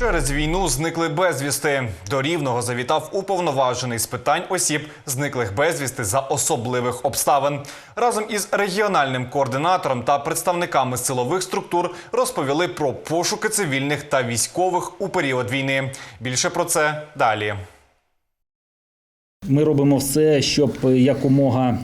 Через війну зникли безвісти. До Рівного завітав уповноважений з питань осіб, зниклих безвісти за особливих обставин. Разом із регіональним координатором та представниками силових структур розповіли про пошуки цивільних та військових у період війни. Більше про це далі. Ми робимо все, щоб якомога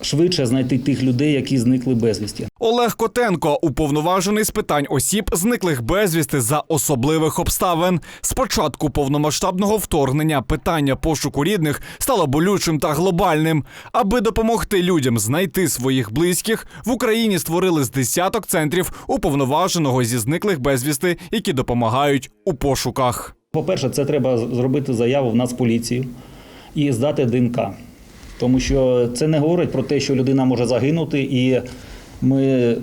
швидше знайти тих людей, які зникли безвісті. Олег Котенко, уповноважений з питань осіб, зниклих безвісти за особливих обставин. З початку повномасштабного вторгнення питання пошуку рідних стало болючим та глобальним. Аби допомогти людям знайти своїх близьких, в Україні створили з десяток центрів уповноваженого зі зниклих безвісти, які допомагають у пошуках. По-перше, це треба зробити заяву в Нацполіцію і здати ДНК. Тому що це не говорить про те, що людина може загинути, і ми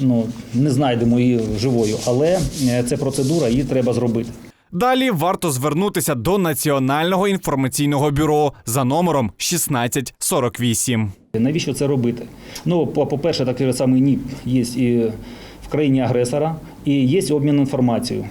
ну, не знайдемо її живою. Але е, це процедура, її треба зробити. Далі варто звернутися до Національного інформаційного бюро за номером 1648. Навіщо це робити? Ну, по- по-перше, такий самий НІП є і в країні агресора, і є обмін інформацією.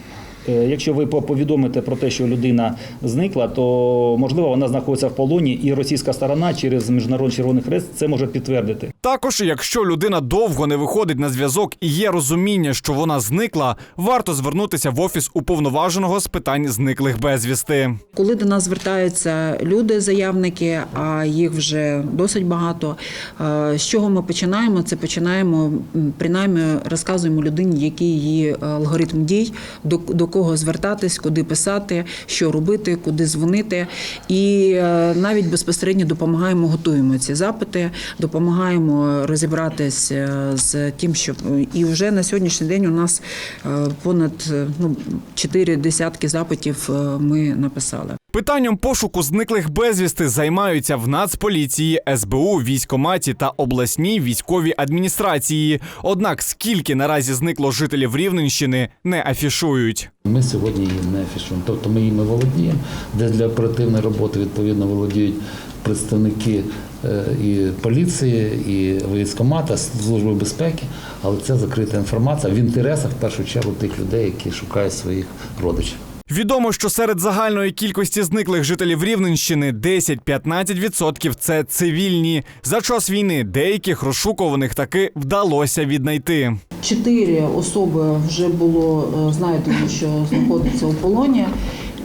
Е, Якщо ви по- повідомите про те, що людина зникла, то можливо вона знаходиться в полоні, і російська сторона через міжнародний червоний хрест це може підтвердити. Також, якщо людина довго не виходить на зв'язок і є розуміння, що вона зникла, варто звернутися в офіс уповноваженого з питань зниклих безвісти. Коли до нас звертаються люди, заявники, а їх вже досить багато. е, З чого ми починаємо? Це починаємо принаймні розказуємо людині, який її е, алгоритм дій, до, до кого звертатись, куди писати, що робити, куди дзвонити. І е, навіть безпосередньо допомагаємо, готуємо ці запити, допомагаємо розібратись розібратися з тим, що і вже на сьогоднішній день у нас е, понад е, ну, чотири десятки запитів е, ми написали. Питанням пошуку зниклих безвісти займаються в Нацполіції, СБУ, військоматі та обласній військовій адміністрації. Однак скільки наразі зникло жителів Рівненщини, не афішують. Ми сьогодні її не афішуємо. Тобто ми їми володіємо, де для оперативної роботи відповідно володіють представники е, і поліції, і військомата, служби безпеки, але це закрита інформація в інтересах в першу чергу тих людей, які шукають своїх родичів. Відомо, що серед загальної кількості зниклих жителів Рівненщини 10-15% – це цивільні. За час війни деяких розшукуваних таки вдалося віднайти. Чотири особи вже було е, знайдено, що знаходяться у полоні,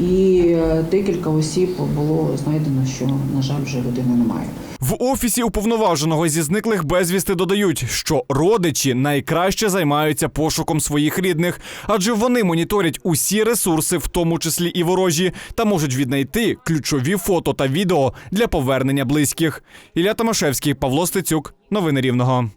і е, декілька осіб було знайдено, що на жаль вже людини немає. В офісі уповноваженого зі зниклих безвісти додають, що родичі найкраще займаються пошуком своїх рідних, адже вони моніторять усі ресурси, в тому числі і ворожі, та можуть віднайти ключові фото та відео для повернення близьких. Ілля Томашевський, Павло Стецюк, новини Рівного.